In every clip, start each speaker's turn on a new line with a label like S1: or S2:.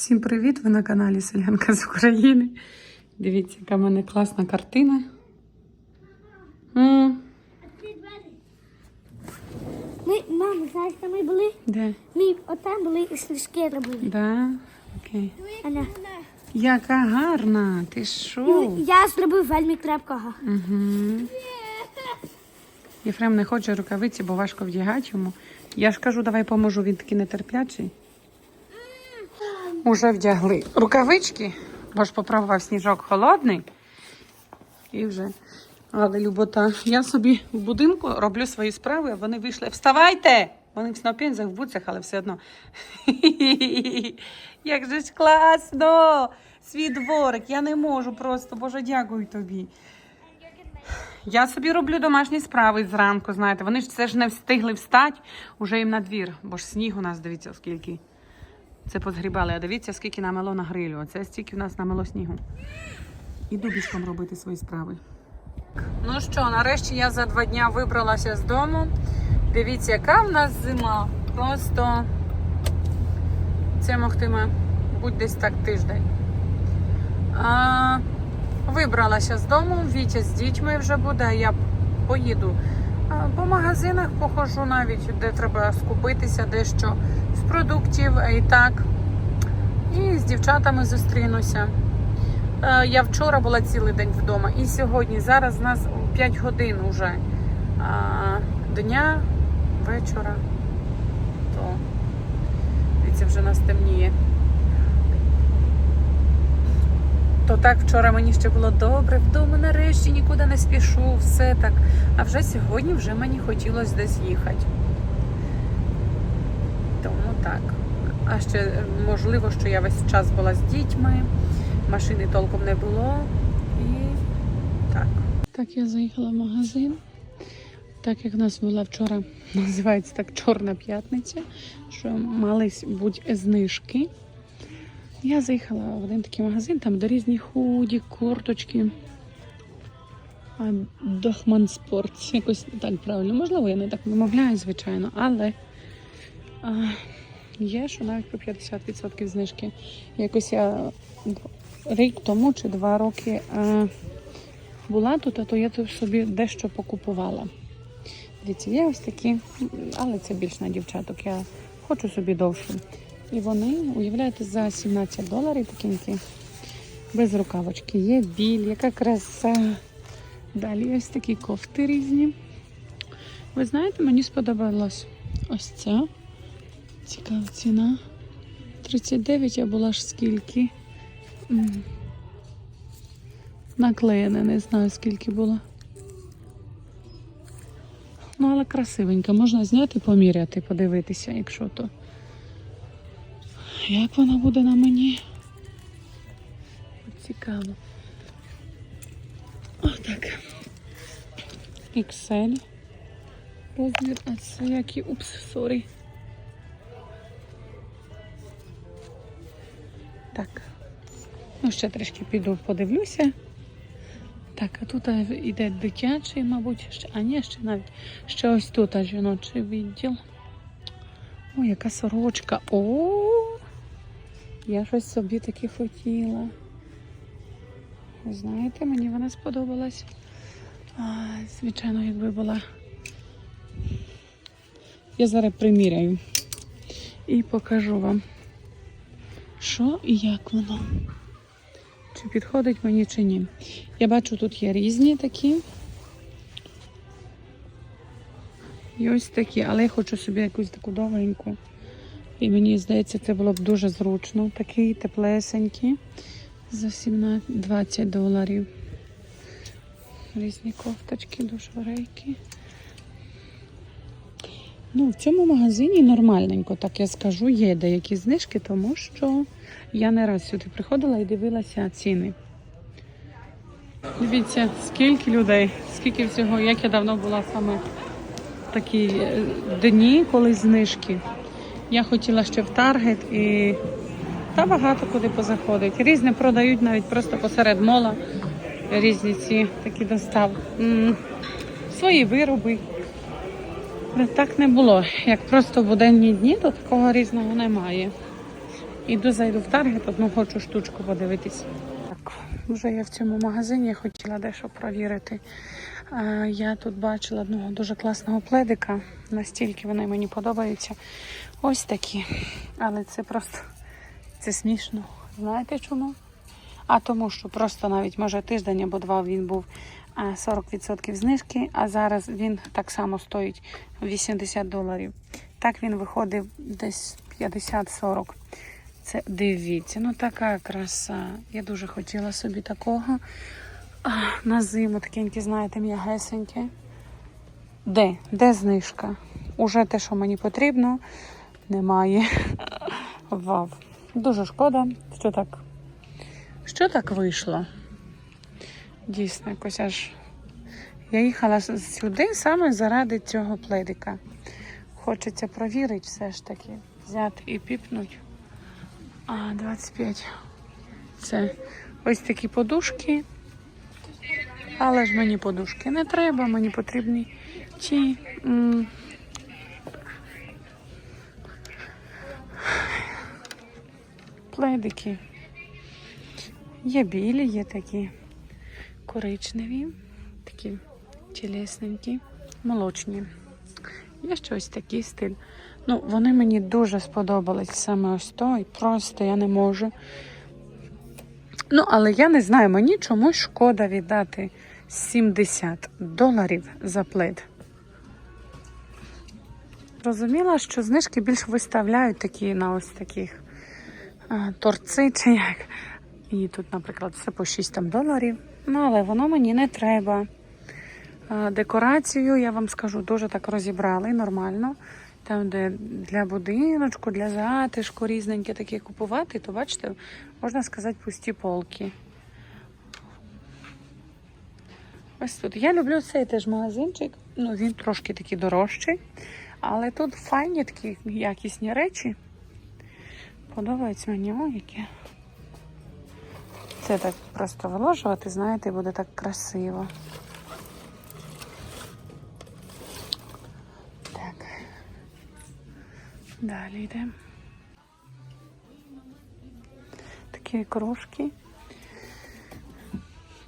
S1: Всім привіт! Ви на каналі Селянка з України. Дивіться, яка в мене класна картина. М,
S2: Ми, мама, знаєш, де ми були?
S1: Де?
S2: Ми отам були і сніжки робили.
S1: Да? Окей.
S2: Аня.
S1: Яка гарна! Ти що?
S2: Ну, Я зробив вельми крепкого.
S1: Угу. Єфрем не хоче рукавиці, бо важко вдягати йому. Я ж кажу, давай поможу, він такий нетерплячий. Уже вдягли рукавички, бо ж попробував сніжок холодний. І вже. Але любота. Я собі в будинку роблю свої справи, а вони вийшли. Вставайте! Вони в снопінзах, в буцях, але все одно. Як же ж класно! Свій дворик, я не можу просто, Боже, дякую тобі. Я собі роблю домашні справи зранку, знаєте. Вони ж це ж не встигли встати, уже їм на двір, бо ж сніг у нас, дивіться, скільки. Це позгрібали, а дивіться, скільки намело на грилю. Оце стільки в нас намело снігу. Іду бішком робити свої справи. Ну що, нарешті я за два дня вибралася з дому. Дивіться, яка в нас зима. Просто це могтиме будь десь так тиждень. А, вибралася з дому, Вітя з дітьми вже буде, я поїду. По магазинах похожу навіть, де треба скупитися дещо з продуктів і так. І з дівчатами зустрінуся. Е, Я вчора була цілий день вдома, і сьогодні. Зараз у нас 5 годин уже дня, вечора. То дивіться, вже нас темніє. То так вчора мені ще було добре, вдома нарешті нікуди не спішу, все так. А вже сьогодні вже мені хотілося десь їхати. Тому так. А ще можливо, що я весь час була з дітьми, машини толком не було. І так. Так, я заїхала в магазин. Так як в нас була вчора, називається так Чорна п'ятниця, що мали бути знижки. Я заїхала в один такий магазин, там де різні худі, курточки. А, Дохман Спорт. Якось так правильно. Можливо, я не так вимовляю, звичайно, але а, є, що навіть по 50% знижки. Якось я рік тому чи два роки а, була тут, а то я тут собі дещо покупувала. Дивіться, є ось такі, але це більш на дівчаток. Я хочу собі довшу. І вони, уявляєте, за 17 доларів такенькі, без рукавочки. Є біль, яка краса. Далі ось такі кофти різні. Ви знаєте, мені сподобалось ось ця. Цікава ціна. 39, а була ж скільки. М. Наклеєне, не знаю скільки було. Ну, але красивенька. Можна зняти, поміряти, подивитися, якщо то. Як вона буде на мені? Цікаво. Отак. XL. Розмір, а це який. Упс, сорі. Так. Ну, ще трішки піду подивлюся. Так, а тут іде дитячий, мабуть, ще, а ні, ще навіть ще ось тут жіночий відділ. Ой, яка сорочка. О! Я щось собі таке хотіла. Знаєте, мені вона сподобалась. А, звичайно, якби була. Я зараз приміряю і покажу вам, що і як воно. Чи підходить мені, чи ні. Я бачу, тут є різні такі. І ось такі, але я хочу собі якусь таку довгеньку. І мені здається, це було б дуже зручно. Такий теплесенький. За 17 20 доларів. Різні кофточки, душорейки. Ну, в цьому магазині нормальненько, так я скажу, є деякі знижки, тому що я не раз сюди приходила і дивилася ціни. Дивіться, скільки людей, скільки всього, як я давно була саме в такі е, дні, коли знижки. Я хотіла ще в Таргет і та багато куди позаходить. Різне продають навіть просто посеред мола. Різні ці такі достав. Свої вироби. Але так не було. Як просто в буденні дні, то такого різного немає. Іду зайду в таргет, одну хочу штучку подивитись. Так, вже я в цьому магазині хотіла дещо провірити. Я тут бачила одного дуже класного пледика. Настільки вони мені подобаються. Ось такі. Але це просто це смішно. Знаєте чому? А тому, що просто навіть може тиждень або два він був 40% знижки, а зараз він так само стоїть 80 доларів. Так він виходив десь 50-40. Це дивіться, ну така краса. Я дуже хотіла собі такого. На зиму такенькі, знаєте, м'ягесенькі. Де? Де знижка? Уже те, що мені потрібно, немає. Вау. Дуже шкода, що так. Що так вийшло? Дійсно, якось аж. Я їхала сюди саме заради цього пледика. Хочеться провірити все ж таки. Взяти і піпнути. А, 25. Це ось такі подушки. Але ж мені подушки не треба, мені потрібні ті. Пледики. Є білі, є такі коричневі, такі тілесненькі, молочні. Є щось такий стиль. Ну, вони мені дуже сподобались саме ось той. Просто я не можу. Ну, але я не знаю, мені чомусь шкода віддати 70 доларів за плед. Розуміла, що знижки більш виставляють такі на ось таких а, торци чи як. І тут, наприклад, все по 6 там доларів. Ну, але воно мені не треба. А, Декорацію, я вам скажу, дуже так розібрали нормально. Там, де для будиночку, для затишку різненьке таке купувати, то бачите, можна сказати, пусті полки. Ось тут. Я люблю цей теж магазинчик. Ну, він трошки такий дорожчий. Але тут файні такі якісні речі. Подобається мені о, які. Це так просто виложувати, знаєте, буде так красиво. Так. Далі йдемо. Такі кружки.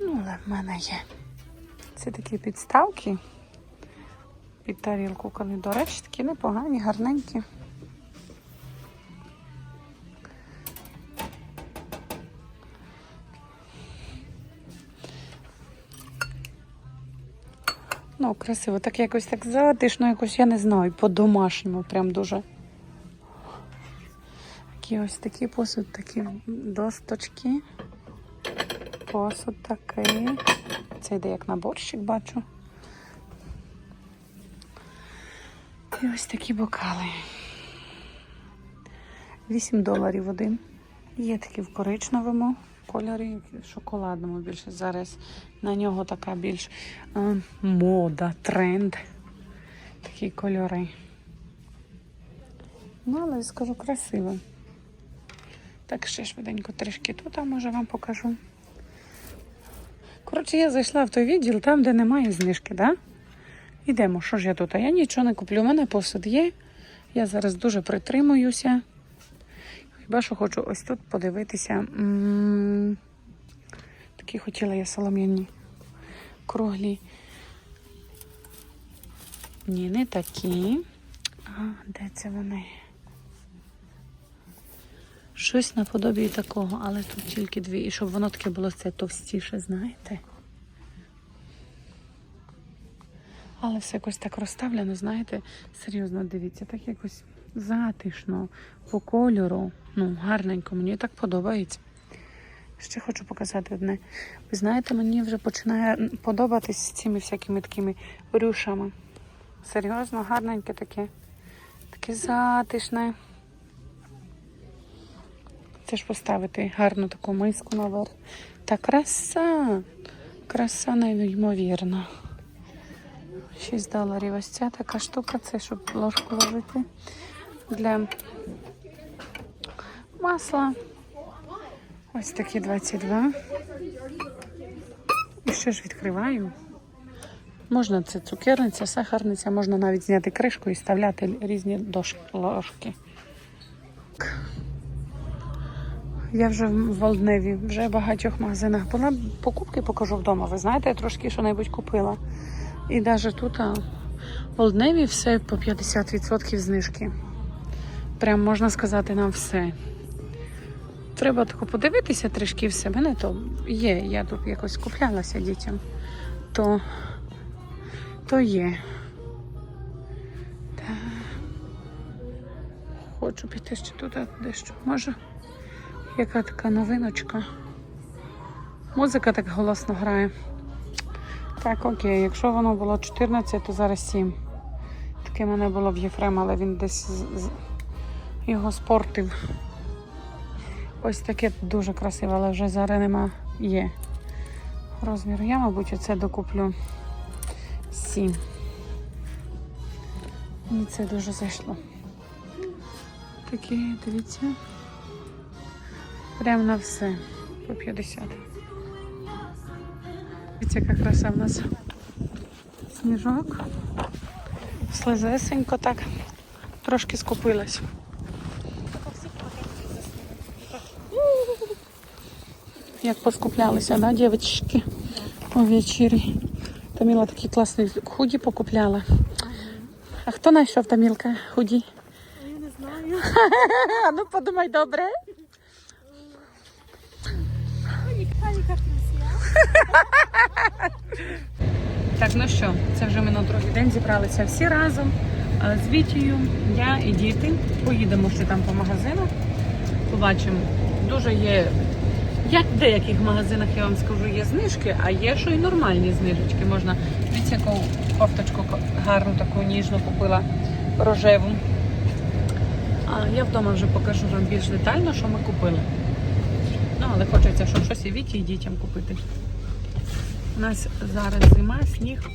S1: Ну, але в мене є. Це такі підставки під тарілку, коли, до речі, такі непогані, гарненькі. Ну, красиво, так якось так затишно, якось, я не знаю, по-домашньому, прям дуже. Такі ось такі посуд, такі досточки. Посуд такий. Це йде як наборщик, бачу. І ось такі бокали. 8 доларів один. Є такі в коричневому кольорі, в шоколадному більше. Зараз на нього така більш е, мода, тренд. Такі кольори. Ну, але скажу красиво. Так, ще швиденько трішки тут, а може вам покажу. Коротше, я зайшла в той відділ, там, де немає знижки, да? Ідемо, що ж я тут? А я нічого не куплю. У мене посуд є. Я зараз дуже притримуюся. Хіба що хочу ось тут подивитися. М, Такі хотіла я солом'яні круглі. Ні, не такі. А, де це вони? Щось наподобі такого, але тут тільки дві. І щоб воно таке було це товстіше, знаєте? Але все якось так розставлено, знаєте, серйозно дивіться, так якось затишно, по кольору. Ну, гарненько, мені так подобається. Ще хочу показати одне. Ви знаєте, мені вже починає подобатись з цими всякими такими рюшами. Серйозно, гарненьке таке. Таке затишне. Це ж поставити гарну таку миску наверх. Та краса! Краса неймовірна. 6 доларів. Ось ця така штука, це щоб ложку ложити для масла. Ось такі 22. І ще ж відкриваю. Можна це цукерниця, сахарниця, можна навіть зняти кришку і вставляти різні дош- ложки. Я вже в Волдневі, вже в багатьох магазинах була. Покупки покажу вдома. Ви знаєте, я трошки що-небудь купила. І навіть тут в Волдневі все по 50% знижки. Прям можна сказати на все. Треба тако подивитися трішки в себе. Не то є, я тут якось куплялася дітям, то, то є. Та. Хочу піти ще туди дещо. Може, яка така новиночка. Музика так голосно грає. Так, окей, якщо воно було 14, то зараз 7. Таке мене було в Єфрем, але він десь його спортив. Ось таке дуже красиве, але вже зараз нема є. Розмір. Я, мабуть, оце докуплю 7. Мені це дуже зайшло. Такі, дивіться. Прямо на все по 50. Дивіться, яка краса в нас. Сніжок. Слизесенько так. Трошки скупилась. Як поскуплялися, да, дівчатки? Увечері. Таміла такі класні худі покупляла. А хто знайшов Тамілка худі?
S2: Я не знаю.
S1: ну подумай добре.
S2: Яка красива.
S1: Так, ну що, це вже минув другий день. Зібралися всі разом з Вітією, я і діти. Поїдемо ще там по магазинах. Побачимо. Дуже є. Як в деяких магазинах я вам скажу, є знижки, а є що і нормальні знижечки. Можна дивіться, яку кофточку гарну таку ніжну купила рожеву. А я вдома вже покажу вам більш детально, що ми купили. Але хочеться, щоб щось і Віті і дітям купити. У нас зараз зима, сніг.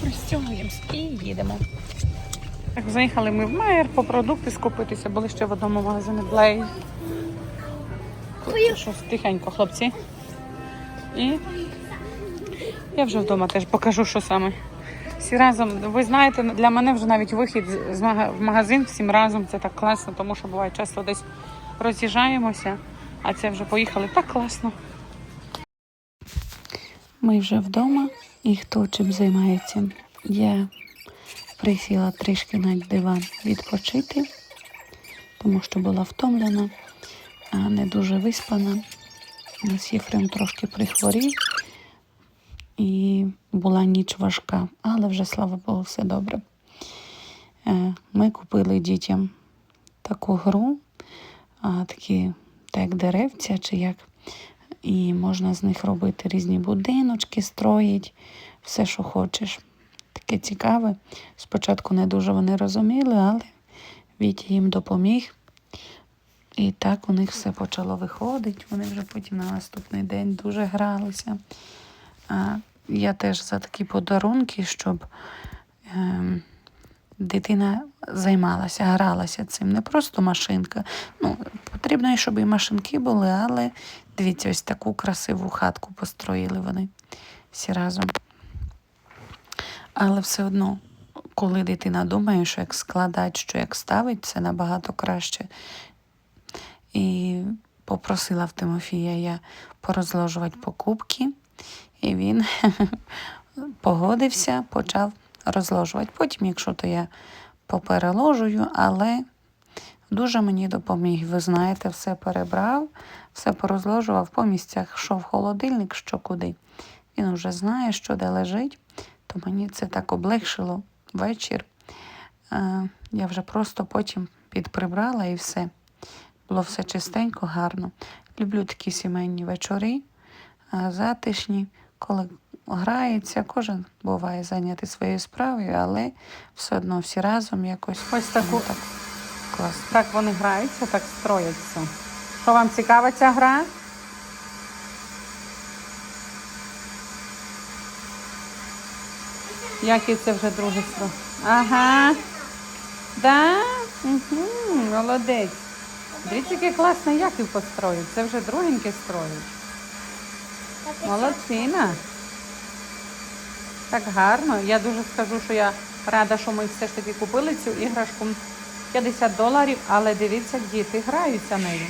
S1: Пристягуємось і їдемо. Так, заїхали ми в Майер по продукти скупитися, були ще в одному магазині Блей. Щось тихенько, хлопці. І я вже вдома теж покажу, що саме. Всі разом, ви знаєте, для мене вже навіть вихід в магазин всім разом це так класно, тому що буває часто десь роз'їжджаємося, а це вже поїхали так класно. Ми вже вдома, і хто чим займається. Я присіла трішки на диван відпочити, тому що була втомлена, а не дуже виспана. Нас Єфрем трошки прихворів і була ніч важка, але вже, слава Богу, все добре. Е, Ми купили дітям таку гру, такі, так деревця, чи як і можна з них робити різні будиночки, строїть, все, що хочеш. Таке цікаве. Спочатку не дуже вони розуміли, але Вітя їм допоміг. І так у них все почало виходити. Вони вже потім на наступний день дуже гралися. Я теж за такі подарунки, щоб ем, дитина займалася, гралася цим. Не просто машинка. Ну, потрібно, щоб і машинки були, але дивіться, ось таку красиву хатку построїли вони всі разом. Але все одно, коли дитина думає, що як складати, що як ставить, це набагато краще. І попросила в Тимофія я порозложувати покупки, і він погодився, почав розложувати. Потім, якщо то я попереложую, але дуже мені допоміг. Ви знаєте, все перебрав, все порозложував по місцях, що в холодильник, що куди. Він вже знає, що де лежить, то мені це так облегшило вечір. Е, Я вже просто потім підприбрала і все. Було все чистенько, гарно. Люблю такі сімейні вечори, е, затишні, коли грається, кожен буває зайнятий своєю справою, але все одно всі разом якось. Ось таку так. Клас. Так вони граються, так строяться. Що вам цікава ця гра? Який це вже другий строй? Ага. Да? Угу, молодець. Дивіться, який класний Яків построїв. Це вже другенький строїть. Молодчина. Так гарно. Я дуже скажу, що я рада, що ми все ж таки купили цю іграшку. 50 доларів, але дивіться, діти граються нею.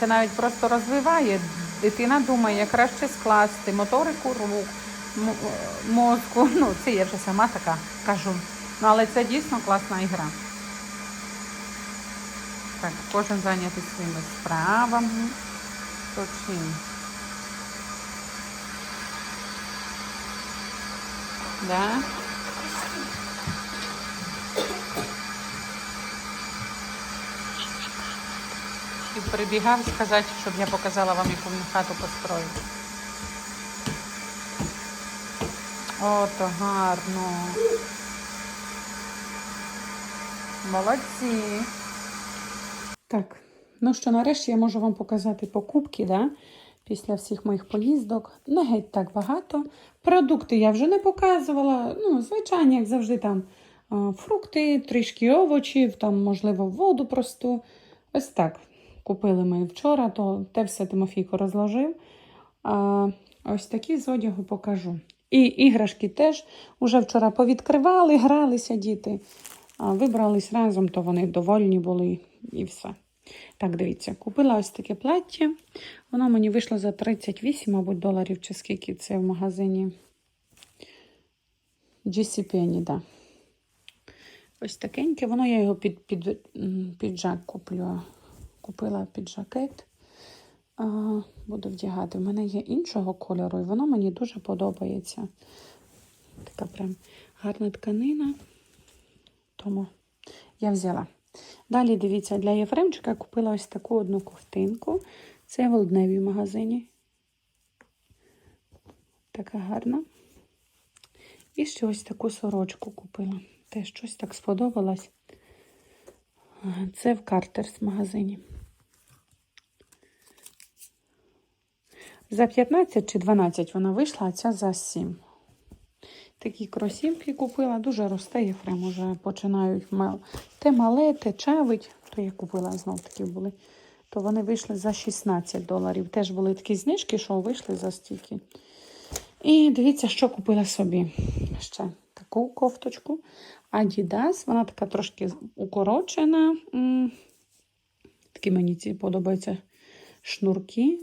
S1: Це навіть просто розвиває. Дитина думає, краще скласти моторику рук, мозку. Ну, це я вже сама така кажу. Ну, але це дійсно класна ігра. Так, кожен зайнятий своїми справами. То Да? І прибігав сказати, щоб я показала вам, яку він хату построю. О, то гарно. Молодці. Так, ну що, нарешті я можу вам показати покупки, да? Після всіх моїх поїздок. Не геть так багато. Продукти я вже не показувала. Ну, звичайно, як завжди, там фрукти, трішки овочів, там, можливо, воду просту. Ось так. Купили ми вчора, то те все Тимофійко розложив. А, ось такі з одягу покажу. І іграшки теж уже вчора повідкривали, гралися діти. Вибрались разом, то вони довольні були і все. Так, дивіться, купила ось таке плаття. Воно мені вийшло за 38, мабуть, доларів, чи скільки це в магазині GC Penny, да. Ось такеньке. Воно я його під, під, піджак куплю. Купила піджакет. А, буду вдягати. У мене є іншого кольору, і воно мені дуже подобається. Така прям гарна тканина. Тому я взяла. Далі, дивіться, для Єфремчика купила ось таку одну ковтинку. Це в Олдневі магазині. Така гарна. І ще ось таку сорочку купила. Теж щось так сподобалось. Це в Картерс магазині. За 15 чи 12 вона вийшла, а ця за 7. Такі кросівки купила, дуже росте Єфрем, уже починають мал. Те мале, те чавить, то я купила знов такі були. То вони вийшли за 16 доларів. Теж були такі знижки, що вийшли за стільки. І дивіться, що купила собі. Ще таку кофточку. Adidas, вона така трошки укорочена. Такі мені ці подобаються шнурки.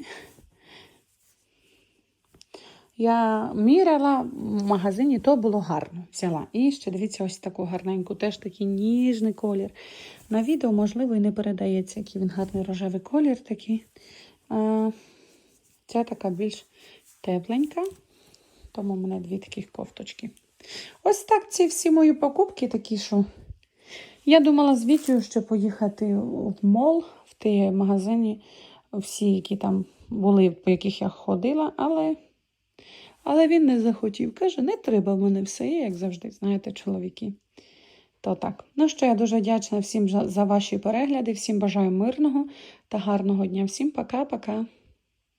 S1: Я міряла в магазині, то було гарно. Взяла. І ще дивіться, ось таку гарненьку, теж такий ніжний колір. На відео, можливо, і не передається, який він гарний рожевий колір такий. Ця така більш тепленька. Тому в мене дві таких кофточки. Ось так ці всі мої покупки такі, що. Я думала з Вітєю ще поїхати в мол, в ті магазині, всі, які там були, по яких я ходила, але. Але він не захотів. Каже, не треба в мене все є, як завжди, знаєте, чоловіки. То так. Ну що, я дуже вдячна всім за ваші перегляди, всім бажаю мирного та гарного дня. Всім пока-пока.